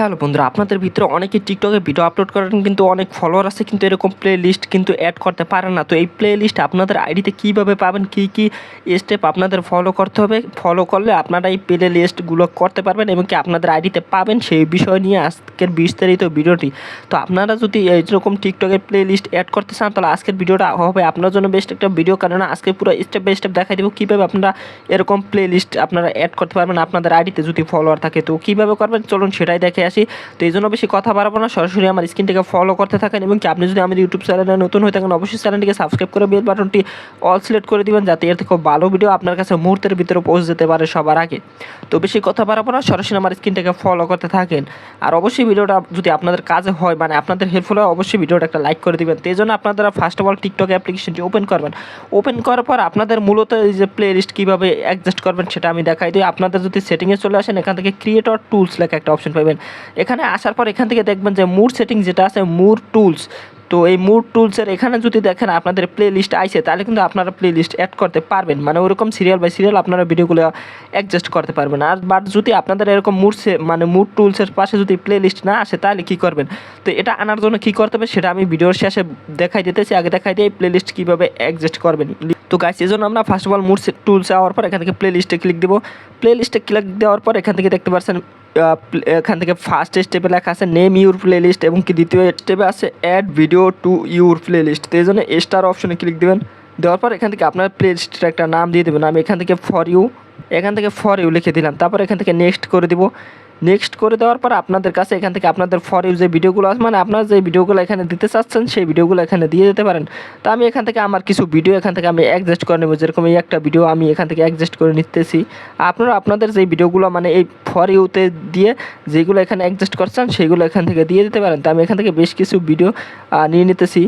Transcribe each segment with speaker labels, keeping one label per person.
Speaker 1: Hello বন্ধুরা, আপনাদের ভিতরে অনেকে টিকটকে ভিডিও আপলোড করেন, কিন্তু অনেক ফলোয়ার আছে, কিন্তু এরকম প্লে লিস্ট কিন্তু অ্যাড করতে পারেন না। তো এই প্লে লিস্ট আপনাদের আইডিতে কীভাবে পাবেন, কী কী স্টেপ আপনাদের ফলো করতে হবে ফলো করলে আপনারা এই প্লে লিস্টগুলো করতে পারবেন এবং কি আপনাদের আইডিতে পাবেন সেই বিষয় নিয়ে আজকের বিস্তারিত ভিডিওটি তো আপনারা যদি এইরকম টিকটকের প্লে লিস্ট অ্যাড করতে চান, তাহলে আজকের ভিডিওটা হবে আপনার জন্য বেস্ট একটা ভিডিও কারণ আজকে পুরো স্টেপ বাই স্টেপ দেখাই দেবো কীভাবে আপনারা এরকম প্লে লিস্ট আপনারা অ্যাড করতে পারবেন, আপনাদের আইডিতে যদি ফলোয়ার থাকে, তো কীভাবে করবেন, চলুন সেটাই দেখে আসি। তো এই জন্য বেশি কথা বাড়াবো না। সরাসরি আমার স্ক্রিনটিকে ফলো করতে থাকেন এবং কি আপনি যদি আমাদের ইউটিউব চ্যানেলে নতুন হয়ে থাকেন, অবশ্যই চ্যানেলটিকে সাবস্ক্রাইব করে বেল বাটনটি অল সিলেক্ট করে দিবেন, যাতে এর থেকে ভালো ভিডিও আপনার কাছে মুহূর্তের ভিতরে পৌঁছে যেতে পারে সবার আগে। তো বেশি কথা বাড়াবো না, সরাসরি আমার স্ক্রিনটাকে ফলো করতে থাকেন। আর অবশ্যই ভিডিওটা যদি আপনাদের কাজে হয় মানে আপনাদের হেল্পফুল হয় অবশ্যই ভিডিওটা একটা লাইক করে দিবেন। তো এই জন্য আপনারা ফার্স্ট অফ অল টিকটক অ্যাপ্লিকেশনটি ওপেন করবেন। ওপেন করার পর আপনাদের মূলত এই যে প্লে লিস্ট কীভাবে অ্যাডজাস্ট করবেন, সেটা আমি দেখাই দিই। আপনাদের যদি সেটিংয়ে চলে আসেন, এখান থেকে ক্রিয়েটর টুলস লেখা একটা অপশন পাবেন এখানে আসার পর এখান থেকে দেখবেন যে মুড সেটিং যেটা আছে মুড টুলস। তো এই মুড টুলসের এখানে যদি দেখেন আপনাদের প্লে লিস্ট আইসে তাহলে কিন্তু আপনারা প্লে লিস্ট অ্যাড করতে পারবেন। মানে ওরকম সিরিয়াল বাই সিরিয়াল আপনারা ভিডিওগুলো অ্যাডজাস্ট করতে পারবেন। আর বাট যদি আপনাদের এরকম মুড মানে মুড টুলসের পাশে যদি প্লে লিস্ট না আসে, তাহলে কী করবেন? তো এটা আনার জন্য কী করতে হবে সেটা আমি ভিডিওর শেষে দেখাই দিতেছি। আগে দেখাই দিয়ে প্লে লিস্ট কীভাবে অ্যাডজাস্ট করবেন। তো গাছ এই জন্য আমরা ফার্স্ট অফ অল মুড টুলসে যাওয়ার পর এখান থেকে প্লে লিস্টে ক্লিক দেবো। প্লে লিস্টে ক্লিক দেওয়ার পর এখান থেকে দেখতে পাচ্ছেন এখান থেকে ফার্স্ট স্টেপে লেখা আছে নেম ইউর প্লে লিস্ট এবং কি দ্বিতীয় স্টেপে আছে add video to your playlist তো এই জন্য স্টার অপশনে ক্লিক দেবেন। দেওয়ার পর এখান থেকে আপনার প্লে লিস্টের একটা নাম দিয়ে দেবেন। আমি এখান থেকে ফর ইউ এখান থেকে ফর ইউ লিখে দিলাম। তারপর এখান থেকে নেক্সট করে দিব। নেক্সট করে দেওয়ার পর আপনাদের কাছে এখান থেকে আপনাদের ফর যে ভিডিওগুলো আছে মানে আপনারা যে ভিডিওগুলো এখানে দিতে চাচ্ছেন, সেই ভিডিওগুলো এখানে দিয়ে দিতে পারেন। তো আমি এখান থেকে আমার কিছু ভিডিও এখান থেকে আমি অ্যাডজাস্ট করে নেব। যেরকম এই একটা ভিডিও আমি এখান থেকে অ্যাডজাস্ট করে নিতেছি। আপনারা আপনাদের যে ভিডিওগুলো মানে এই ফর ইউতে দিয়ে যেগুলো এখানে অ্যাডজাস্ট করছেন সেইগুলো এখান থেকে দিয়ে দিতে পারেন। তো আমি এখান থেকে বেশ কিছু ভিডিও নিয়ে নিতেছি।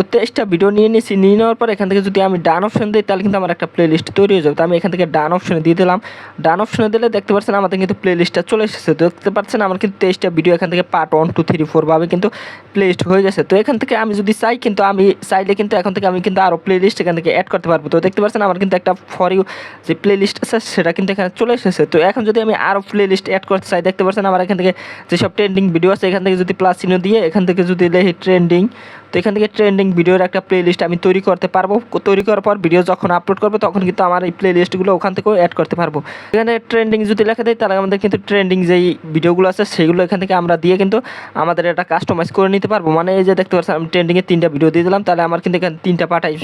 Speaker 1: তো তেইশটা ভিডিও নিয়ে নিয়েছি নিয়ে নেওয়ার পর এখান থেকে যদি আমি ডান অপশন দিই, তাহলে কিন্তু আমার একটা প্লে লিস্ট তৈরি হয়ে যাবে। তো আমি এখান থেকে ডান অপশনে দিয়ে দিলাম। ডান অপশনে দিলে দেখতে পাচ্ছেন আমাদের কিন্তু প্লে লিস্টটা চলে এসেছে। তো দেখতে পাচ্ছেন আমার কিন্তু তেইশটা ভিডিও এখান থেকে part one two three four ভাবে কিন্তু প্লে লিস্ট হয়ে গেছে। তো এখান থেকে আমি যদি চাই কিন্তু আমি চাইলে কিন্তু এখন থেকে আমি কিন্তু আরও প্লে লিস্ট এখান থেকে অ্যাড করতে পারব। তো দেখতে পাচ্ছেন আমার কিন্তু একটা ফর ইউ যে প্লে লিস্ট আছে, সেটা কিন্তু এখানে চলে এসেছে। তো এখন যদি আমি আরও প্লে লিস্ট অ্যাড করতে চাই, দেখতে পাচ্ছেন আমার এখান থেকে যেসব ট্রেন্ডিং ভিডিও আছে, এখান থেকে যদি প্লাস চিহ্ন দিয়ে, এখান থেকে যদি লেখি ট্রেন্ডিং তো এখান থেকে ট্রেন্ডিং ভিডিওর একটা প্লে লিস্ট আমি তৈরি করতে পারব। তৈরি করার পর ভিডিও যখন আপলোড করব, তখন কিন্তু আমার এই প্লে লিস্টগুলো ওখান থেকেও অ্যাড করতে পারব। এখানে ট্রেন্ডিং যদি লেখা দেয়, তাহলে আমাদের কিন্তু ট্রেন্ডিং যেই ভিডিওগুলো আছে, সেগুলো এখান থেকে আমরা দিয়ে কিন্তু আমাদের এটা কাস্টমাইজ করে নিতে পারব। মানে এই যে দেখতে পাচ্ছি আমি ট্রেন্ডিংয়ে তিনটা ভিডিও দিয়ে দিলাম, তাহলে আমার কিন্তু এখানে তিনটা পাঠাই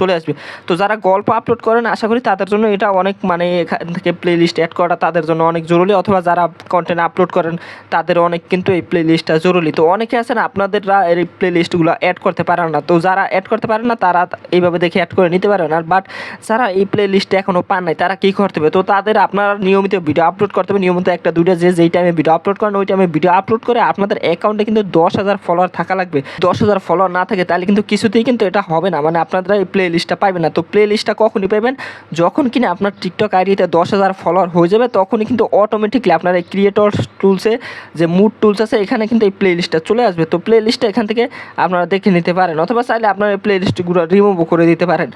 Speaker 1: চলে আসবে। তো যারা গল্প আপলোড করেন আশা করি তাদের জন্য এটা অনেক মানে এখান থেকে প্লে লিস্ট অ্যাড করা তাদের জন্য অনেক জরুরি, অথবা যারা কন্টেন্ট আপলোড করেন, তাদের অনেক কিন্তু এই প্লে লিস্টটা জরুরি। তো অনেকে আছেন, আপনাদেররা এই প্লে লিস্টগুলো অ্যাড করতে পারেন না। তো যারা অ্যাড করতে পারেন না, তারা এইভাবে দেখে অ্যাড করে নিতে পারেন। আর বাট যারা এই প্লে লিস্টে এখনও পান নাই, তারা কী করতে হবে? তো তাদের আপনারা নিয়মিত ভিডিও আপলোড করতে হবে। নিয়মিত একটা, দুইটা, যে, যেই টাইমে ভিডিও আপলোড করেন, ওই টাইমে ভিডিও আপলোড করে আপনাদের অ্যাকাউন্টে কিন্তু দশ হাজার ফলোয়ার থাকা লাগবে। দশ হাজার ফলোয়ার না থাকে, তাহলে কিন্তু কিছুতেই কিন্তু এটা হবে না। মানে আপনারা এই প্লে লিস্টটা পাবেন না। তো প্লে লিস্টটা কখনই পাবেন যখন কিনা আপনার টিকটক আইডিতে দশ হাজার ফলোয়ার হয়ে যাবে, তখনই কিন্তু অটোমেটিকলি আপনার এই ক্রিয়েটর টুলসে যে মুড টুলস আছে, এখানে কিন্তু এই প্লে লিস্টটা চলে আসবে। তো প্লে লিস্টটা এখান থেকে আপনারা দেখে নিতে পারেন, অথবা চাইলে আপনার এই প্লে লিস্টগুলো রিমুভও করে দিতে পারেন।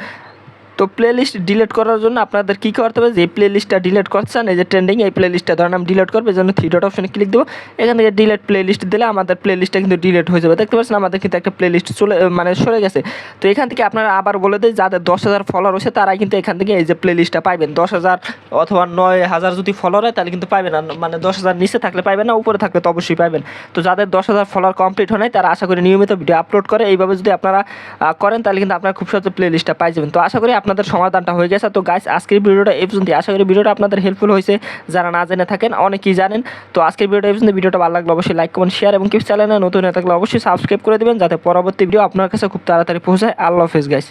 Speaker 1: তো প্লে লিস্ট ডিলিট করার জন্য আপনাদের কী করতে হবে? যে প্লে লিস্টটা ডিলিট করছেন, এই যে ট্রেন্ডিং এই প্লে লিস্টটা ধরেন আমি ডিলিট করব, এই জন্য থ্রি ডট অপশনে ক্লিক দেবো। এখান থেকে ডিলিট প্লে লিস্ট দিলে আমাদের প্লে লিস্টটা কিন্তু ডিলিট হয়ে যাবে। দেখতে পাচ্ছেন আমাদের কিন্তু একটা প্লে লিস্ট চলে মানে সরে গেছে। তো এখান থেকে আপনারা আবার বলে দেয় যাদের দশ হাজার ফলোয়ার হয়েছে তারা কিন্তু এখান থেকে এই যে প্লে লিস্টটা পাইবেন। দশ হাজার অথবা নয় হাজার যদি ফলোয়ার হয়, তাহলে কিন্তু পাইবেন। না মানে দশ হাজার নিচে থাকলে পাইবেন না, উপরে থাকলে তো অবশ্যই পাইবেন। তো যাদের দশ হাজার ফলোয়ার কমপ্লিট হয় নাই, তারা আশা করি নিয়মিত ভিডিও আপলোড করে। এইভাবে যদি আপনারা করেন, তাহলে কিন্তু আপনারা খুব সহজে প্লে লিস্টটা পাই যাবেন। তো আশা করি আপনাদের সমাধানটা হয়ে গেছে। তো গাইস আজকের ভিডিওটা এই পর্যন্ত আশা করি ভিডিওটা আপনাদের হেল্পফুল হয়েছে। যারা না জেনে থাকেন, অনেকেই জানেন। তো আজকের ভিডিওটা এই পর্যন্ত ভিডিওটা ভালো লাগলে অবশ্যই লাইক কমেন্ট শেয়ার এবং কিছু চ্যানেলে নতুন হয়ে থাকলে অবশ্যই সাবস্ক্রাইব করে দেবেন, যাতে পরবর্তী ভিডিও আপনার কাছে খুব তাড়াতাড়ি পৌঁছায়। আল্লাহ হাফেজ গাইস